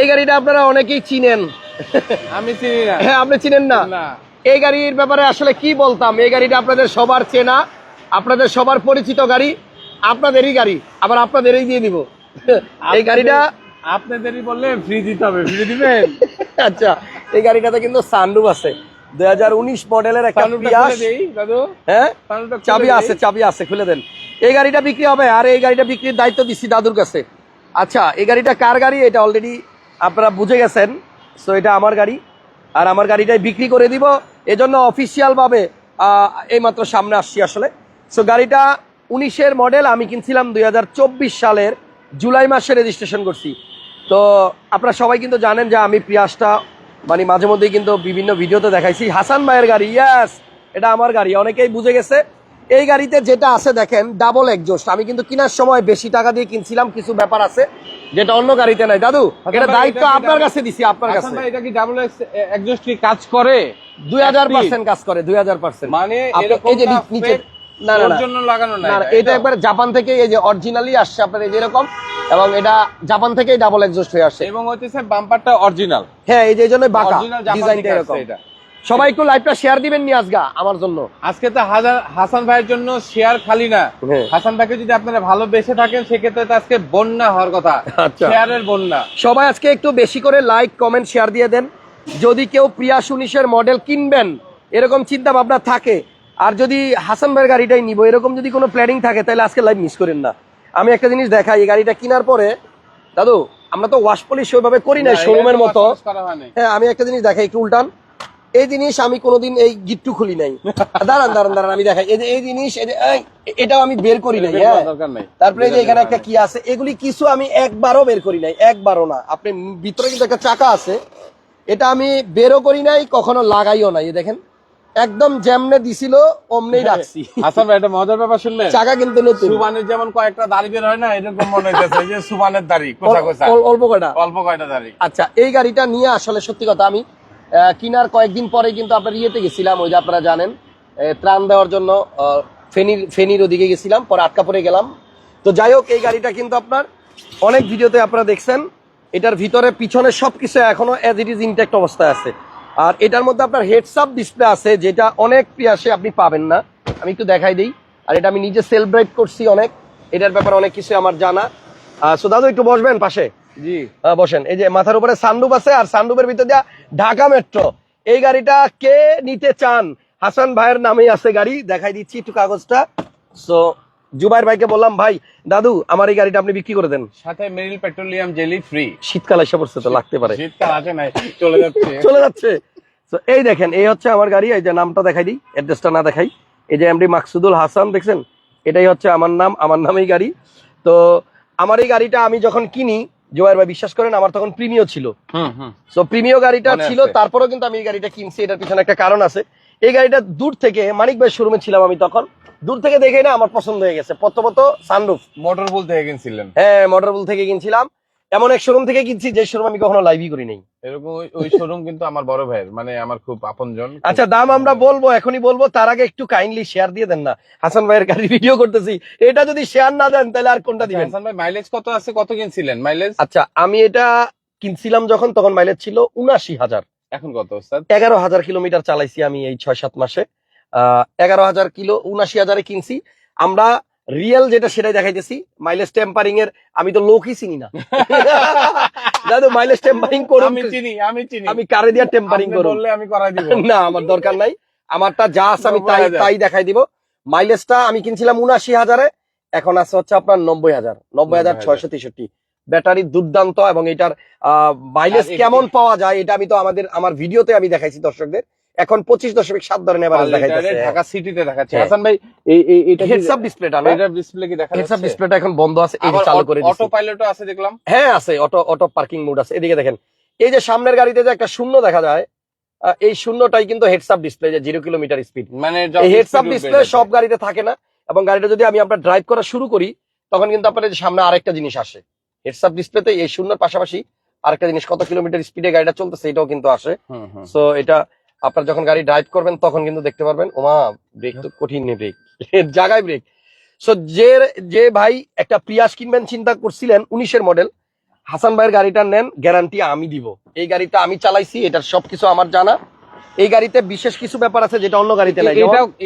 এই গাড়িটা আপনারা অনেকেই চিনেন। আমি চিনি না। হ্যাঁ আপনি চিনেন না? না। এই গাড়ির ব্যাপারে আসলে কি বলতাম? এই গাড়িটা আপনাদের সবার চেনা আপনাদের সবার পরিচিত গাড়ি আপনাদেরই গাড়ি আবার আপনাদেরই দিয়ে দিব। এই গাড়িটা আপনাদেরই বললে ফ্রি দিতে হবে ফ্রি দিবেন? আচ্ছা এই গাড়িটাতে কিন্তু সানরুফ আছে। দুই হাজার উনিশ মডেলের একটা হ্যাঁ? চাবি আছে চাবি আছে খুলে দেন। এই গাড়িটা বিক্রি হবে আর এই গাড়িটা বিক্রির দায়িত্ব দিচ্ছি দাদুর কাছে। আচ্ছা এই গাড়িটা কার গাড়ি? এটা অলরেডি আপনারা বুঝে গেছেন। সো এটা আমার গাড়ি। আর আমার গাড়িটাই বিক্রি করে দিব। এজন্য অফিসিয়ালভাবে এইমাত্র সামনে আসছি আসলে। সো গাড়িটা উনিশের মডেল, আমি কিনছিলাম দুই হাজার চব্বিশ সালের জুলাই মাসে রেজিস্ট্রেশন করছি। তো, আপনারা সবাই কিন্তু জানেন যে আমি প্রিয়াসটা মানে মাঝে মধ্যেই কিন্তু বিভিন্ন ভিডিওতে দেখাইছি। হাসান ভাইয়ের গাড়ি ইয়াস এটা আমার গাড়ি। অনেকেই বুঝে গেছে। এই গাড়িতে যেটা আছে দেখেন ডাবল একজোস্ট আমি কিন্তু কেনার সময় বেশি টাকা দিয়ে কিনছিলাম, কিছু ব্যাপার আছে। যেটা অন্য গাড়িতে নাই। দাদু এটা দায়িত্ব আপনার কাছে দিছি আপনার কাছে। এটা কি ডাবল একজস্ট কি কাজ করে? দুই হাজার? পার্সেন্ট কাজ করে দুই হাজার পার্সেন্ট। মানে এই যে নিচে না না জন্য লাগানো না না না, এটা একবার জাপান থেকে এই যে অরিজিনালি আসছে আপনার এরকম এবং এটা জাপান থেকেই ডাবল এক্সস্ট হয়ে আসছে। এবং হচ্ছে বাম্পারটা অরিজিনাল হ্যাঁ এই যে জন্য বাঁকা ডিজাইনটা এরকম। এটা। সবাই একটু লাইভটা শেয়ার দিবেন নি আজগা আমার জন্য। আজকে তো হাজার হাসান ভাইয়ের জন্য শেয়ার খালি না। হ্যাঁ। হাসান ভাইকে যদি আপনারা ভালোবেসে থাকেন সেক্ষেত্রে তো আজকে বন্যা হওয়ার কথা। আচ্ছা। শেয়ারের বন্যা। সবাই আজকে একটু বেশি করে লাইক কমেন্ট শেয়ার দিয়ে দেন। যদি কেউ প্রিয়া সুনিশের মডেল কিনবেন এরকম চিন্তা ভাবনা থাকে আর যদি হাসান ভাইয়ের গাড়িটাই নিব এরকম যদি কোনো প্ল্যানিং থাকে তাহলে আজকে লাইভ মিস করেন না। আমি একটা জিনিস দেখাই এই গাড়িটা কেনার পরে দাদু আমরা তো ওয়াশ পলিশ ওইভাবে করি না শোরুমের মতো। হ্যাঁ আমি একটা জিনিস দেখাই একটু উল্টান। এই জিনিস আমি কোনোদিন এই গিট্টু খুলি নাই। দাঁড়ান দাঁড়ান দাঁড়ান আমি দেখাই। এই জিনিস এটাও আমি বের করি নাই হ্যাঁ। তারপরে যে এখানে একটা কি আছে এগুলি কিছু আমি একবারও বের করি নাই একবারও না। আপনি ভিতরে কিন্তু একটা চাকা আছে এটা আমি বেরও করি নাই কখনো লাগাইও নাই দেখেন। একদম যেমনে দিছিল অমনেই রাখছি। হাসান ভাই একটা মজার ব্যাপার শুনলেন? চাকা কিন্তু নতুন। সুবানের যেমন কয়েকটা দাড়ি বের হয় না এরকম মনে হইতেছে যে সুবানের দাড়ি কোথা কোথা অল্প কটা অল্প কয়টা দাড়ি। আচ্ছা এই গাড়িটা নিয়ে আসলে সত্যি কথা আমি কিনার কয়েকদিন পরে কিন্তু আপনার ইয়েতে গেছিলাম, ওই যে আপনারা জানেন ত্রাণ দেওয়ার জন্য ফেনীর ফেনীর ওদিকে গেছিলাম, পরে আটকা পড়ে গেলাম। তো যাই হোক, এই গাড়িটা কিন্তু আপনার অনেক ভিডিওতে আপনারা দেখছেন, এটার ভিতরে, পিছনে সবকিছু এখনও এজ ইট ইজ ইনটেক্ট অবস্থায় আছে। আর এটার মধ্যে আপনার হেডসাপ ডিসপ্লে আছে, যেটা অনেক পিয়াসে আপনি পাবেন না। আমি একটু দেখাই দিই, আর এটা আমি নিজে সেলিব্রেট করছি অনেক, এটার ব্যাপারে অনেক কিছু আমার জানা। সো দাদু, একটু বসবেন পাশে? জি। বসেন। এই যে মাথার উপরে সানরুফ আছে আর সানরুফের ভিতর দিয়া ঢাকা মেট্রো। এই গাড়িটা কে নিতে চান? হাসান ভাইয়ের নামেই আছে গাড়ি দেখাই দিচ্ছি একটু কাগজটা। সো জুবাইর ভাইকে বললাম ভাই দাদু আমার এই গাড়িটা আপনি বিক্রি করে দেন। সাথে মেরিল পেট্রোলিয়াম জেলি ফ্রি শীতকাল এসে পড়ছে তো লাগতে পারে। শীতকাল আছে নাই চলে যাচ্ছে। চলে যাচ্ছে। তো এই দেখেন এই হচ্ছে আমার গাড়ি এই যে নামটা দেখাই দিই অ্যাড্রেসটা না দেখাই। এই যে এমডি মাকসুদুল হাসান দেখছেন? এটাই হচ্ছে আমার নাম আমার নামেই গাড়ি। তো আমার এই গাড়িটা আমি যখন কিনি জোয়ার ভাই বিশ্বাস করেন আমার তখন প্রিমিয় ছিল। হম হম। সো প্রিমিয় গাড়িটা ছিল তারপরেও কিন্তু আমি এই গাড়িটা কিনছি এটার পিছনে একটা কারণ আছে। এই গাড়িটা দূর থেকে মানিক ভাই শোরুমে ছিলাম আমি তখন। দূর থেকে দেখে না আমার পছন্দ হয়ে গেছে। প্রথমত সানরুফ মোটর বল থেকে কিনছিলেন। হ্যাঁ মোটরবুল থেকে কিনছিলাম। এমন এক শোরুম থেকে কিনছি যে শোরুম আমি কখনো লাইভই করি নাই। এরকম ওই- শোরুম কিন্তু আমার বড় ভাইয়ের মানে আমার খুব আপনজন। আচ্ছা দাম আমরা বলব এখনই বলব তার আগে একটু কাইন্ডলি শেয়ার দিয়ে দেন না। হাসান ভাইয়ের গাড়ি ভিডিও করতেছি। এটা যদি শেয়ার না দেন তাহলে আর কোনটা দিবেন? হাসান ভাই মাইলেজ কত আছে কত কিনছিলেন? মাইলেজ আচ্ছা আমি এটা কিনছিলাম যখন তখন মাইলেজ ছিল উনাশি হাজার। এখন কত ওস্তাদ? এগারো হাজার কিলোমিটার চালাইছি আমি এই ছয় সাত মাসে। আহ, এগারো হাজার কিলো উনাশি হাজারে কিনছি। আমরা রিয়েল যেটা সেটাই দেখাইতেছি। মাইলেজ টেম্পারিং এর আমি তো লোকই চিনি না। দাদু মাইলেজ টেম্পারিং করো আমি চিনি আমি চিনি। আমি কারে দিয়ে টেম্পারিং করুন? বললে আমি করাই দিব। না আমার দরকার নাই। আমারটা যা আছে আমি তাই তাই দেখাই দিব। মাইলেজটা আমি কিনছিলাম উনাশি হাজারে এখন আছে হচ্ছে আপনার নব্বই হাজার। নব্বই হাজার ছয়শো তেষট্টি। ব্যাটারি দুর্দান্ত এবং এটার মাইলেজ কেমন পাওয়া যায় এটা আমি তো আমাদের আমার ভিডিওতে আমি দেখাইছি দর্শকদের। এখন পঁচিশ দশমিক সাত ধরনের এভারেজ দেখাইতেছে। ঢাকা সিটিতে দেখাচ্ছে। হ্যাঁ। হাসান ভাই এই এই এটা হেডস ডিসপ্লেটা না? এটা ডিসপ্লে কি দেখা ডিসপ্লেটা এখন বন্ধ আছে এই চালু করে অটো পাইলটও আছে দেখলাম। হ্যাঁ আছে অটো অটো পার্কিং মোড আছে। এদিকে দেখেন এই যে সামনের গাড়িতে যে একটা শূন্য দেখা যায় এই শূন্যটাই কিন্তু হেডস আপ ডিসপ্লে যে জিরো কিলোমিটার স্পিড মানে এই হেডস ডিসপ্লে সব গাড়িতে থাকে না এবং গাড়িটা যদি আমি আপনার ড্রাইভ করা শুরু করি তখন কিন্তু আপনার সামনে আরেকটা জিনিস আসে। হেডস আপ ডিসপ্লেতে এই শূন্যর পাশাপাশি আরেকটা জিনিস কত কিলোমিটার স্পিডে গাড়িটা চলতেছে এটাও কিন্তু আসে। সো এটা আপনার যখন গাড়ি ড্রাইভ করবেন তখন কিন্তু দেখতে পারবেন ওমা ব্রেক তো কঠিন নেই ব্রেক জায়গায় ব্রেক সো যে যে ভাই একটা প্রিয়াস কিনবেন চিন্তা করছিলেন উনিশের মডেল হাসান ভাইয়ের গাড়িটা নেন গ্যারান্টি আমি দিব। এই গাড়িটা আমি চালাইছি এটার সবকিছু আমার জানা। এই গাড়িতে বিশেষ কিছু ব্যাপার আছে যেটা অন্য গাড়িতে নাই।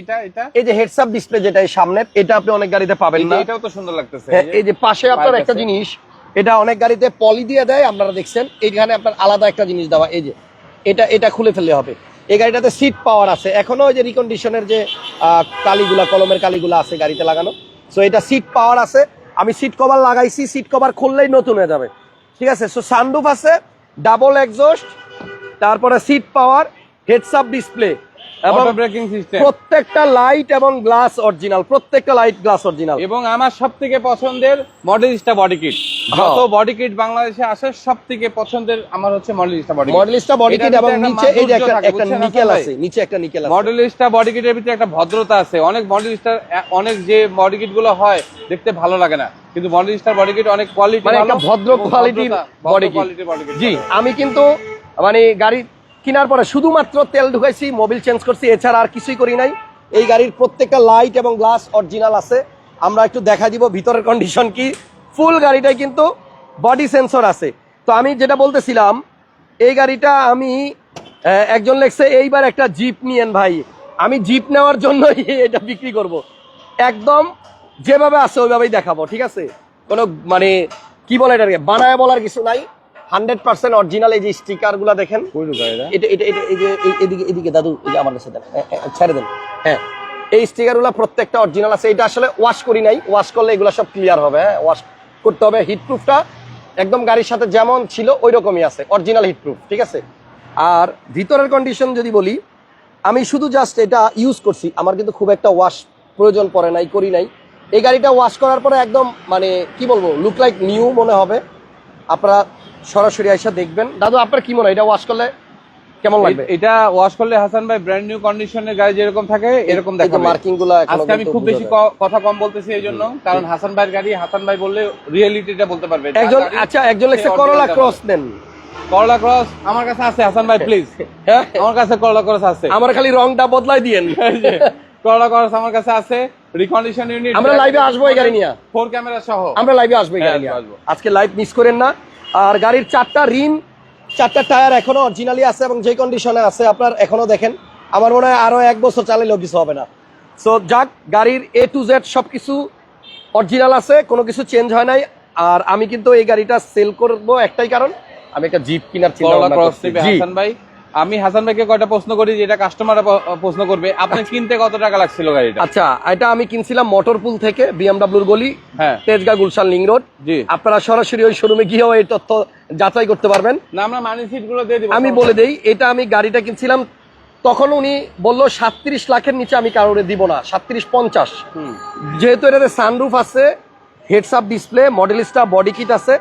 এটা এটা এই যে হেডসআপ ডিসপ্লে যেটা এই সামনে এটা আপনি অনেক গাড়িতে পাবেন না। এটাও তো সুন্দর লাগতেছে। হ্যাঁ, এই যে পাশে আপনার একটা জিনিস এটা অনেক গাড়িতে পলি দিয়ে দেয় আপনারা দেখছেন। এইখানে আপনার আলাদা একটা জিনিস দেওয়া এই যে। এটা এটা খুলে ফেললে হবে। এই গাড়িটাতে সিট পাওয়ার আছে। এখনও ওই যে রিকন্ডিশনের যে কালিগুলা, কলমের কালিগুলা আছে গাড়িতে লাগানো। সো এটা সিট পাওয়ার আছে। আমি সিট কভার লাগাইছি সিট কভার খুললেই নতুন হয়ে যাবে। ঠিক আছে? সো সানরুফ আছে ডাবল এক্সস্ট তারপরে seat power heads up display এবং ব্রেকিং সিস্টেম প্রত্যেকটা লাইট এবং গ্লাস অরিজিনাল প্রত্যেকটা লাইট গ্লাস অরিজিনাল এবং আমার সব থেকে পছন্দের মডেলিস্টা বডি কিট। যত বডি কিট বাংলাদেশে আসে সব থেকে পছন্দের আমার হচ্ছে মডেলিস্টা বডি মডেলিস্টটা বডি কিট এবং নিচে এই যে একটা একটা নিকেল আছে নিচে একটা নিকেল আছে। মডেলিস্টা বডি কিটের ভিতরে একটা ভদ্রতা আছে। অনেক মডেলিস্টার অনেক যে বডি কিটগুলো হয় দেখতে ভালো লাগে না। কিন্তু মডেলিস্টার বডি কিট অনেক কোয়ালিটি মানে একটা ভদ্র কোয়ালিটির বডি কিট জি আমি কিন্তু মানে গাড়ি কেনার পরে শুধুমাত্র তেল ঢুকাইছি মোবিল চেঞ্জ করছি, এছাড়া আর কিছুই করি নাই। এই গাড়ির প্রত্যেকটা লাইট এবং গ্লাস অরিজিনাল আছে। আমরা একটু দেখা দিব ভিতরের কন্ডিশন কি। ফুল গাড়িটাই কিন্তু বডি সেন্সর আছে। তো আমি যেটা বলতেছিলাম, এই গাড়িটা আমি একজন লেখছে, এইবার একটা জিপ নিয়েন ভাই। আমি জিপ নেওয়ার জন্যই এটা বিক্রি করব। একদম যেভাবে আছে, ওইভাবেই দেখাবো, ঠিক আছে? কোনো মানে কি বলে এটাকে? বানায় বলার কিছু নাই। হান্ড্রেড পার্সেন্ট অরিজিনাল এই যে স্টিকারগুলা দেখেন এটা? এটা এটা এই যে এদিকে এদিকে দাদু এই যে আমার কাছে দেন। ছেড়ে দেন। হ্যাঁ এই স্টিকারগুলা প্রত্যেকটা অরিজিনাল আছে। এটা আসলে ওয়াশ করি নাই। ওয়াশ করলে এগুলো সব ক্লিয়ার হবে হ্যাঁ? ওয়াশ করতে হবে। হিট প্রুফটা একদম গাড়ির সাথে যেমন ছিল ওই রকমই আছে। অরিজিনাল হিট প্রুফ ঠিক আছে? আর ভিতরের কন্ডিশন যদি বলি আমি শুধু জাস্ট এটা ইউজ করছি। আমার কিন্তু খুব একটা ওয়াশ প্রয়োজন পড়ে নাই করি নাই। এই গাড়িটা ওয়াশ করার পরে একদম মানে কি বলব লুক লাইক নিউ মনে হবে। আপনারা সরাসরি আইসা দেখবেন। দাদু আপনার কি মনে হয়? এটা ওয়াশ করলে কেমন লাগবে? এটা ওয়াশ করলে হাসান ভাই ব্র্যান্ড নিউ কন্ডিশনের গাড়ি যেরকম থাকে এরকম দেখাবে মার্কিংগুলো আজকে আমি খুব বেশি কথা কম বলতেছি এই জন্য কারণ হাসান ভাইয়ের গাড়ি হাসান ভাই বললে রিয়েলিটিটা বলতে পারবে। একজন আচ্ছা একজন লেখছে করলা ক্রস নেন। করলা ক্রস আমার কাছে আছে হাসান ভাই প্লিজ হ্যাঁ। আমার কাছে করলা ক্রস আছে। আমার খালি রংটা বদলাই দিয়েন। করলা ক্রস আমার কাছে আছে রিকন্ডিশন ইউনিট আমরা লাইভে আসব এই গাড়ি নিয়ে। ফোর ক্যামেরা সহ। আমরা লাইভে আসব এই হ্যাঁ, গাড়ি নিয়ে। আজকে লাইভ মিস করেন না। আর গাড়ির চারটা রিম চারটা টায়ার এখনও অরিজিনালি আছে এবং যে কন্ডিশনে আছে আপনার এখনও দেখেন। আমার মনে হয় আরও এক বছর চালাইলেও কিছু হবে না। সো যাক গাড়ির এ টু জেড সব কিছু অরিজিনাল আছে কোনো কিছু চেঞ্জ হয় নাই। আর আমি কিন্তু এই গাড়িটা সেল করব একটাই কারণ আমি একটা জিপ কিনার চিন্তা ভাই। আমি হাসান ভাইকে কয়টা প্রশ্ন করি যেটা কাস্টমার প্রশ্ন করবে। আপনি কিনতে কত টাকা লাগছিল গাড়িটা? আচ্ছা এটা আমি কিনছিলাম মটরপুল থেকে বিএমডাব্লিউর গলি হ্যাঁ। Tejgaon Gulshan link road. জি। আপনারা সরাসরি ওই শোরুমে গিয়েও এই তথ্য যাচাই করতে পারবেন। না আমরা মানি সিটগুলো দিয়ে দিব আমি বলে দেই এটা আমি গাড়িটা কিনছিলাম তখন উনি বলল সাতত্রিশ লাখের নিচে আমি কারোরে দিব না সাতত্রিশ পঞ্চাশ। যেহেতু এটাতে সানরুফ আছে heads up display Modellista body kit আছে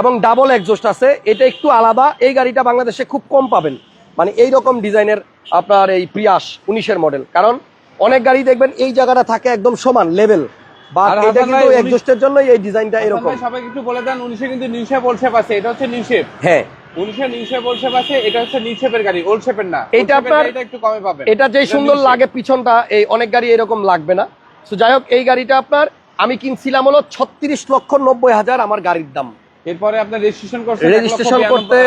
এবং ডাবল এক্সস্ট আছে এটা একটু আলাদা এই গাড়িটা বাংলাদেশে খুব কম পাবেন। মানে এই রকম ডিজাইনের আপনার এই প্রিয়াস উনিশের মডেল কারণ অনেক গাড়ি দেখবেন এই জায়গাটা থাকে একদম সমান লেভেল বা এটা কিন্তু এক্সস্টের জন্যই এই ডিজাইনটা এরকম। ভাই একটু বলে দেন উনিশে কিন্তু নিউ শেপ ওল্ড শেপ আছে এটা হচ্ছে নিউ শেপ হ্যাঁ। উনিশে নিউ শেপ ওল্ড শেপ আছে এটা হচ্ছে নিউ শেপের গাড়ি ওল্ড শেপের না। এর আপনার- গাড়িটা একটু কমে পাবেন। এটা যেই সুন্দর লাগে পিছনটা এই অনেক গাড়ি এরকম লাগবে না। তো যাই হোক এই গাড়িটা আপনার আমি কিনছিলাম হলো ছত্রিশ লক্ষ নব্বই হাজার আমার গাড়ির দাম। এরপরে আপনার রেজিস্ট্রেশন করতে রেজিস্ট্রেশন করতে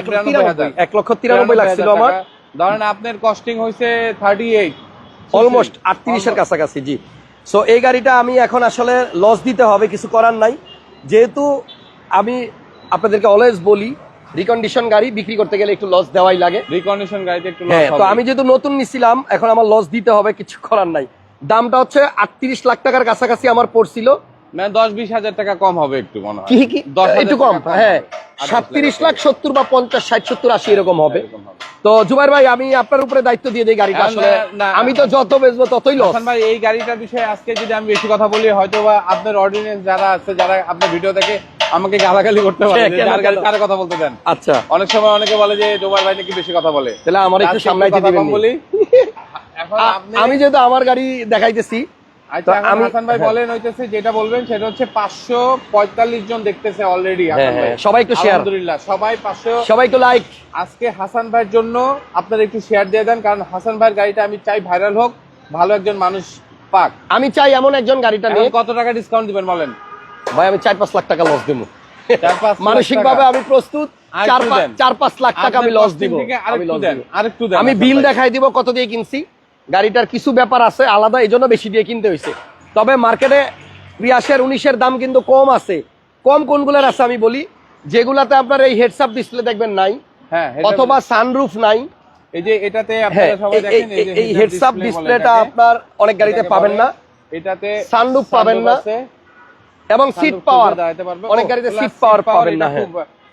এক লক্ষ তিরানব্বই এক লক্ষ তিরানব্বই লাগছিল আমার। ধরেন আপনার কস্টিং থার্টি এইট অলমোস্ট আটত্রিশের কাছাকাছি জি। সো এই গাড়িটা আমি এখন আসলে লস দিতে হবে কিছু করার নাই। যেহেতু আমি আপনাদেরকে অলওয়েজ বলি রিকন্ডিশন গাড়ি বিক্রি করতে গেলে একটু লস দেওয়াই লাগে। রিকন্ডিশন গাড়িতে একটু হ্যাঁ তো আমি যেহেতু নতুন নিছিলাম এখন আমার লস দিতে হবে কিছু করার নাই। দামটা হচ্ছে আটত্রিশ লাখ টাকার কাছাকাছি আমার পড়ছিল। মানে দশ বিশ হাজার টাকা কম হবে একটু মনে হয়। কি একটু কম? হ্যাঁ সাতত্রিশ লাখ সত্তর বা পঞ্চাশ ষাট সত্তর আশি এরকম হবে। তো জুবাইর ভাই আমি আপনার উপরে দায়িত্ব দিয়ে দিই গাড়িটা। আসলে আমি তো যত বেচবো ততই লস ভাই এই গাড়িটার বিষয়ে আজকে যদি আমি বেশি কথা বলি হয়তো বা আপনার অডিয়েন্স যারা আছে যারা আপনার ভিডিও দেখে আমাকে গালাগালি করতে পারে হ্যাঁ, যার গাড়ি কেন? কথা বলতে দেন। আচ্ছা। অনেক সময় অনেকে বলে যে জোবার ভাই নাকি বেশি কথা বলে? তাহলে আমার একটু সামলাইতে কথা দিবেন বলি। আমি যেহেতু আমার গাড়ি দেখাইতেছি আচ্ছা হ্যাঁ। হ্যাঁ, হ্যাঁ, সবাই একটু share। সবাই সবাই একটু লাইক আজকে হাসান ভাইয়ের জন্য আপনারা একটু শেয়ার দিয়ে দেন কারণ হাসান ভাইয়ের গাড়িটা আমি চাই ভাইরাল হোক ভালো একজন মানুষ পাক। আমি চাই এমন একজন গাড়িটা নিয়ে কত টাকা ডিসকাউন্ট দিবেন বলেন? ভাই আমি চার পাঁচ লাখ টাকা লস দেবো। মানসিক ভাবে আমি প্রস্তুত। চার পাঁচ লাখ টাকা আমি লস দিব। আমি বিল দেখাই দিব কত দিয়ে কিনছি। গাড়িটার কিছু ব্যাপার আছে আলাদা এই জন্য বেশি দিয়ে কিনতে হয়েছে তবে মার্কেটে প্রিয়াসের উনিশের দাম কিন্তু কম আছে। কম কোনগুলোর আছে আমি বলি? যেগুলাতে আপনার এই হেডসআপ ডিসপ্লে দেখবেন নাই হ্যাঁ অথবা সানরুফ নাই। এই যে এটাতে হ্যাঁ এই- হেডসআপ ডিসপ্লেটা আপনার অনেক গাড়িতে পাবেন না। এটাতে সানরুফ পাবেন না। এবং সিট পাওয়ার। অনেক গাড়িতে সিট পাওয়ার পাবেন না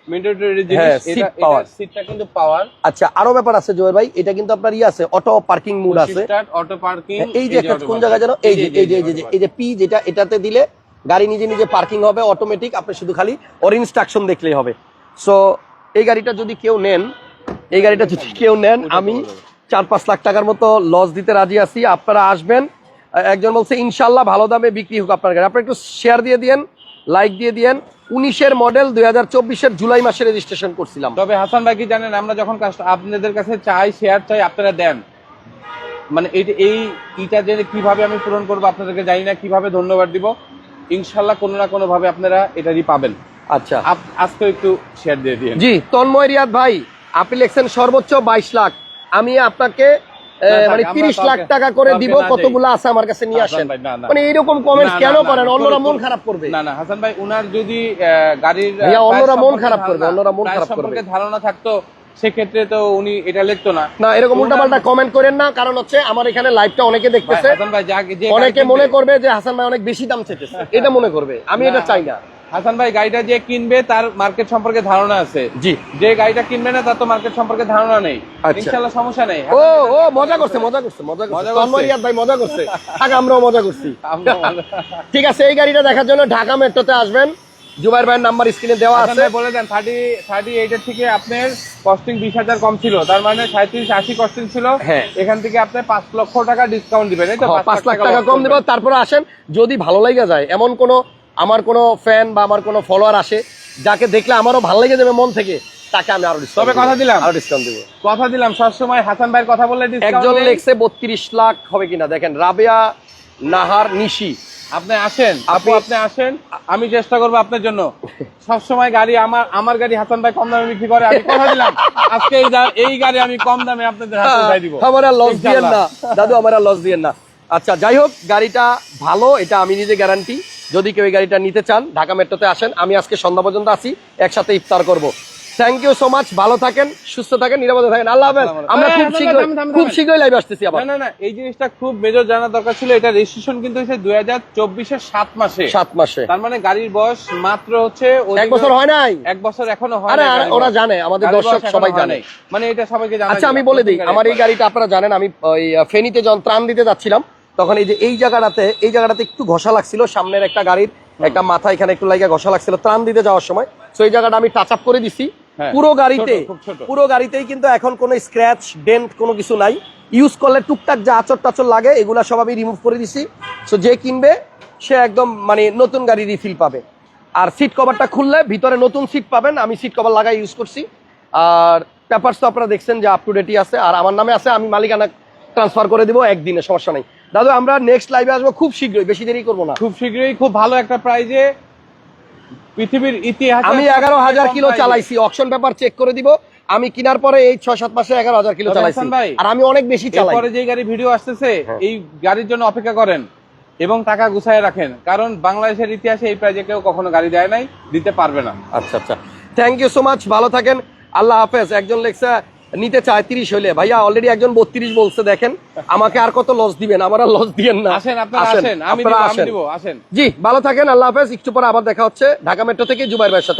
এটা খুব mandatory জিনিস। এটা- seat এটার কিন্তু পাওয়ার আচ্ছা আরও ব্যাপার আছে জয় ভাই এটা কিন্তু আপনার ই আছে অটো পার্কিং মুড আছে। অটো পার্কিং এই যে কোন জায়গায় যেন এই যে এই যে এই যে পি যেটা এটাতে দিলে গাড়ি নিজে নিজে পার্কিং হবে অটোমেটিক আপনি শুধু খালি ওর ইনস্ট্রাকশন দেখলেই হবে। সো এই গাড়িটা যদি কেউ নেন এই গাড়িটা যদি কেউ নেন আমি চার পাঁচ লাখ টাকার মতো লস দিতে রাজি আছি আপনারা আসবেন। একজন বলছে ইনশাল্লাহ ভালো দামে বিক্রি হোক আপনার গাড়ি। আপনারা একটু শেয়ার দিয়ে দিয়েন লাইক দিয়ে দিয়েন। উনিশের মডেল দুই হাজার চব্বিশের জুলাই মাসে রেজিস্ট্রেশন করছিলাম। তবে হাসান ভাই কি জানেন আমরা যখন আপনাদের কাছে চাই শেয়ার চাই আপনারা দেন। মানে এই ইটা যে কীভাবে আমি পূরণ করব আপনাদেরকে জানি না কীভাবে ধন্যবাদ দিব। ইনশাল্লাহ কোনো না কোনো ভাবে আপনারা এটারই পাবেন। আচ্ছা। আজকে একটু শেয়ার দিয়ে দিয়ে জি তন্ময় রিয়াদ ভাই আপনি লিখছেন সর্বোচ্চ বাইশ লাখ। আমি আপনাকে মানে তিরিশ লাখ টাকা করে দিব কতগুলো আছে আমার কাছে নিয়ে আসেন। মানে এরকম কমেন্টস কেন করেন? অন্যরা মন খারাপ করবে। না না হাসান ভাই উনার যদি গাড়ির অন্যরা মন খারাপ করবে, ধারণা- অন্যরা মন খারাপ করবে। ধারণা থাকতো সেক্ষেত্রে তো উনি এটা লিখতো না। না এরকম উল্টাপাল্টা কমেন্ট করেন না কারণ হচ্ছে আমার এখানে লাইভটা অনেকে দেখতেছে। অনেকে মনে করবে যে হাসান ভাই অনেক বেশি দাম চেতেছে এটা মনে করবে। আমি এটা চাই না। হাসান ভাই গাড়িটা যে কিনবে তার মার্কেট সম্পর্কে ধারণা আছে। জি। যে গাড়িটা কিনবে না তার তো মার্কেট সম্পর্কে ধারণা নেই। আচ্ছা। ইনশাল্লাহ সমস্যা নেই। ও ও মজা করছে মজা করছে মজা করছে। মজা তন্ময় করছে। রিয়াদ ভাই মজা করছে। থাক আমরাও মজা করছি। ঠিক আছে এই গাড়িটা দেখার জন্য ঢাকা মেট্রোতে আসবেন। জুবাইর ভাইয়ের নাম্বার স্ক্রিনে দেওয়া আছে। বলে দেন থার্টি থার্টি এইটের থেকে আপনার কস্টিং বিশ হাজার কম ছিল। তার মানে সাঁত্রিশ আশি কস্টিং ছিল। হ্যাঁ। এখান থেকে আপনি পাঁচ লক্ষ টাকা ডিসকাউন্ট দিবেন। এই তো হ্যাঁ, পাঁচ লাখ টাকা কম দিব করবেন। তারপরে আসেন। যদি ভালো লাগা যায় এমন কোনো আমার কোনো ফ্যান বা আমার কোনো ফলোয়ার আসে যাকে দেখলে আমারও ভালো লেগে যাবে মন থেকে তাকে আমি আরও তবে কথা দিলাম। আরও ডিসকাউন্ট দিব। কথা দিলাম সবসময় হাসান ভাইয়ের কথা বললে একজন। লেখছে বত্রিশ লাখ হবে কিনা দেখেন রাবেয়া নাহার নিশি। আপনি আসেন আপু আপনি- আপনি আসেন আমি চেষ্টা করব আপনার জন্য। সবসময় গাড়ি আমার আমার গাড়ি হাসান ভাই কম দামে বিক্রি করে আমি কথা দিলাম। আজকে এই গাড়ি আমি কম দামে আপনাদের হাতে দিব। আমার আর লস দিয়েন না। দাদু আমার লস দিয়েন না। আচ্ছা যাই হোক গাড়িটা ভালো এটা আমি নিজে গ্যারান্টি যদি কেউ এই গাড়িটা নিতে চান ঢাকা মেট্রোতে আসেন আমি আজকে সন্ধ্যা পর্যন্ত আছি একসাথে ইফতার করব। থ্যাংক ইউ সো মাচ ভালো থাকেন সুস্থ থাকেন নিরাপদে থাকেন আল্লাহ হাফেজ। আমরা খুব শীঘ্রই খুব শীঘ্রই লাইভ আসতেছি আবার। না না না এই জিনিসটা খুব মেজর জানা দরকার ছিল এটা রেজিস্ট্রেশন কিন্তু হয়েছে দুই হাজার চব্বিশের সাত মাসে। সাত মাসে। তার মানে গাড়ির বয়স মাত্র হচ্ছে এক বছর হয় নাই? এক বছর এখনও হয় আরে নাই ওরা জানে আমাদের দর্শক বয়স সবাই জানে। মানে এটা সবাইকে জানা আচ্ছা আমি বলে দিই আমার এই গাড়িটা আপনারা জানেন আমি ফেনীতে যখন ত্রাণ দিতে যাচ্ছিলাম তখন এই যে এই জায়গাটাতে এই জায়গাটাতে একটু ঘষা লাগছিল সামনের একটা গাড়ির একটা মাথা এখানে একটু লাইগা ঘষা লাগছিল ত্রাণ দিতে যাওয়ার সময়। তো এই জায়গাটা আমি টাচ আপ করে দিছি। হ্যাঁ, পুরো গাড়িতে। পুরো গাড়িতেই কিন্তু এখন কোনো স্ক্র্যাচ ডেন্ট কোনো কিছু নাই। ইউজ করলে টুকটাক যা আচর টাচর লাগে এগুলা সব আমি রিমুভ করে দিছি। সো যে কিনবে সে একদম মানে নতুন গাড়ি রিফিল পাবে। আর সিট কভারটা খুললে ভিতরে নতুন সিট পাবেন আমি সিট কভার লাগাই ইউজ করছি। আর পেপারস তো আপনারা দেখছেন যে আপ টু ডেটই আছে। আর আমার নামে আছে আমি মালিকানা ট্রান্সফার করে দিব একদিনে সমস্যা নেই। দাদু আমরা নেক্সট লাইভে আসব খুব শীঘ্রই বেশি দেরি করব না। খুব শীঘ্রই খুব ভালো একটা প্রাইজে পৃথিবীর ইতিহাসে আমি এগারো হাজার কিলো। চালাইছি অকশন পেপার চেক করে দিব। আমি কেনার পরে এই ছয় সাত মাসে এগারো হাজার কিলো চালাইছি। ভাই, আর আমি অনেক বেশি চালাই। এরপরে যে গাড়ি ভিডিও আসতেছে হ্যাঁ। এই গাড়ির জন্য অপেক্ষা করেন এবং টাকা গুছায় রাখেন। কারণ বাংলাদেশের ইতিহাসে এই প্রাইজে কেউ কখনো গাড়ি দেয় নাই দিতে পারবে না। আচ্ছা আচ্ছা। থ্যাংক ইউ সো মাচ ভালো থাকেন। আল্লাহ হাফেজ। একজন লেখছে নিতে চায় তিরিশ হইলে ভাইয়া অলরেডি একজন বত্রিশ বলছে দেখেন। আমাকে আর কত লস দিবেন? আমার আর লস দিবেন না। আসেন আপনারা আসেন। জি ভালো থাকেন আল্লাহ হাফেজ। একটু পরে আবার দেখা হচ্ছে ঢাকা মেট্রো থেকে জুবাইর ভাইয়ের সাথে।